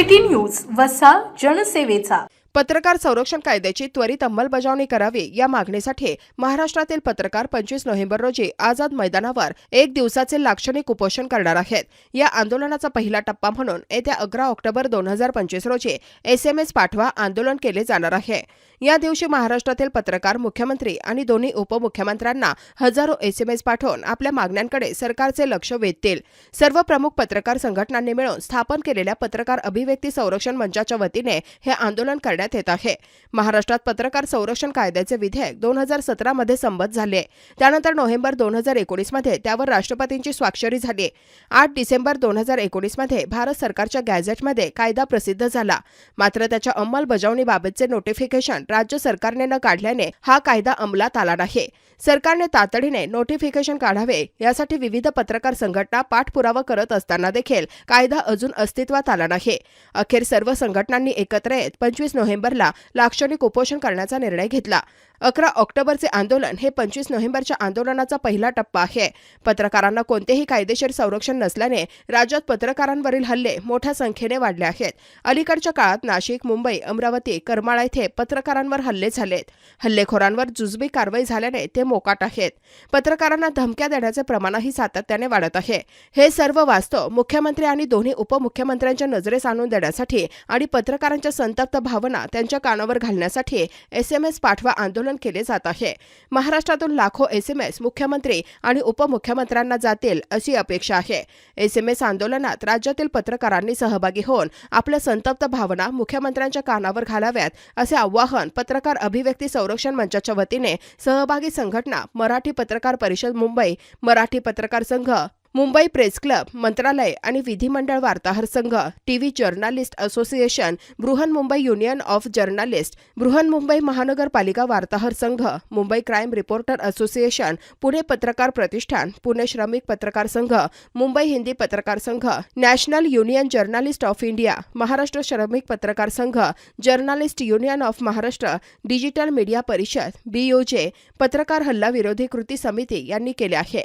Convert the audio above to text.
News वसा जनसेवेचा. पत्रकार संरक्षण कायद्याची त्वरित अंमलबजावणी करावी या मागणीसाठी महाराष्ट्रातील पत्रकार पंचवीस नोव्हेंबर रोजी आझाद मैदानावर एक दिवसाचे लाक्षणिक उपोषण करणार आहेत. या आंदोलनाचा पहिला टप्पा म्हणून येत्या अकरा ऑक्टोबर दोन हजार पंचवीस रोजी एसएमएस पाठवा आंदोलन केले जाणार आहे. या दिवशी महाराष्ट्रातील पत्रकार मुख्यमंत्री आणि दोन्ही उपमुख्यमंत्र्यांना हजारो एसएमएस पाठवून आपल्या मागण्यांकडे सरकारचे लक्ष वेधतील. सर्व प्रमुख पत्रकार संघटनांनी मिळून स्थापन केलेल्या पत्रकार अभिव्यक्ती संरक्षण मंचाच्या वतीने हे आंदोलन करण्यात येत आहे. महाराष्ट्रात पत्रकार संरक्षण कायद्याचे विधेयक दोन हजार सतरामध्ये संमत झाले त्यानंतर नोव्हेंबर दोन हजार एकोणीसमध्ये त्यावर राष्ट्रपतींची स्वाक्षरी झाली आठ डिसेंबर दोन हजार एकोणीसमध्ये भारत सरकारच्या गॅझेटमध्ये कायदा प्रसिद्ध झाला. मात्र त्याच्या अंमलबजावणीबाबतचे नोटिफिकेशन राज्य सरकारने न काढल्याने हा कायदा अंमलात आला नाही. सरकारने तातडीने नोटिफिकेशन काढावे यासाठी विविध पत्रकार संघटना पाठपुरावा करत असताना देखील कायदा अजून अस्तित्वात आला नाही. अखेर सर्व संघटनांनी एकत्र येत पंचवीस नोव्हेंबरला लाक्षणिक उपोषण करण्याचा निर्णय घेतला. अकरा ऑक्टोबरचे आंदोलन हे पंचवीस नोव्हेंबरच्या आंदोलनाचा पहिला टप्पा आहे. पत्रकारांना कोणतेही कायदेशीर संरक्षण नसल्याने राज्यात पत्रकारांवरील हल्ले मोठ्या संख्येने वाढले आहेत. अलीकडच्या काळात नाशिक मुंबई अमरावती करमाळा येथे पत्रकारांवर हल्ले झालेत हल्लेखोरांवर जुजबी कारवाई झाल्याने ते मोकाट आहेत. पत्रकारांना धमक्या देण्याचे प्रमाणही सातत्याने वाढत आहे. हे सर्व वास्तव मुख्यमंत्री आणि दोन्ही उपमुख्यमंत्र्यांच्या नजरेस आणून देण्यासाठी आणि पत्रकारांच्या संतप्त भावना त्यांच्या कानावर घालण्यासाठी एसएमएस पाठवा आंदोलन केले जात आहे. महाराष्ट्रातून लाखो एसएमएस मुख्यमंत्री आणि उपमुख्यमंत्र्यांना जातील अशी अपेक्षा आहे. एसएमएस आंदोलनात राज्यातील पत्रकारांनी सहभागी होऊन आपल्या संतप्त भावना मुख्यमंत्र्यांच्या कानावर घालाव्यात असे आवाहन पत्रकार अभिव्यक्ती संरक्षण मंचाच्या वतीने सहभागी संघटना मराठी पत्रकार परिषद मुंबई मराठी पत्रकार संघ मुंबई प्रेस क्लब मंत्रालय आणि विधिमंडळ वार्ताहर संघ TV journalist association Brihan Mumbai union of journalist Brihan Mumbai महानगरपालिका वार्ताहर संघ Mumbai crime reporter association Pune पत्रकार प्रतिष्ठान पुणे श्रमिक पत्रकार संघ मुंबई हिंदी पत्रकार संघ national union journalist of India Maharashtra श्रमिक पत्रकार संघ journalist union of Maharashtra digital media परिषद बीओजे पत्रकार हल्ला विरोधी कृती समिती यांनी केले आहे.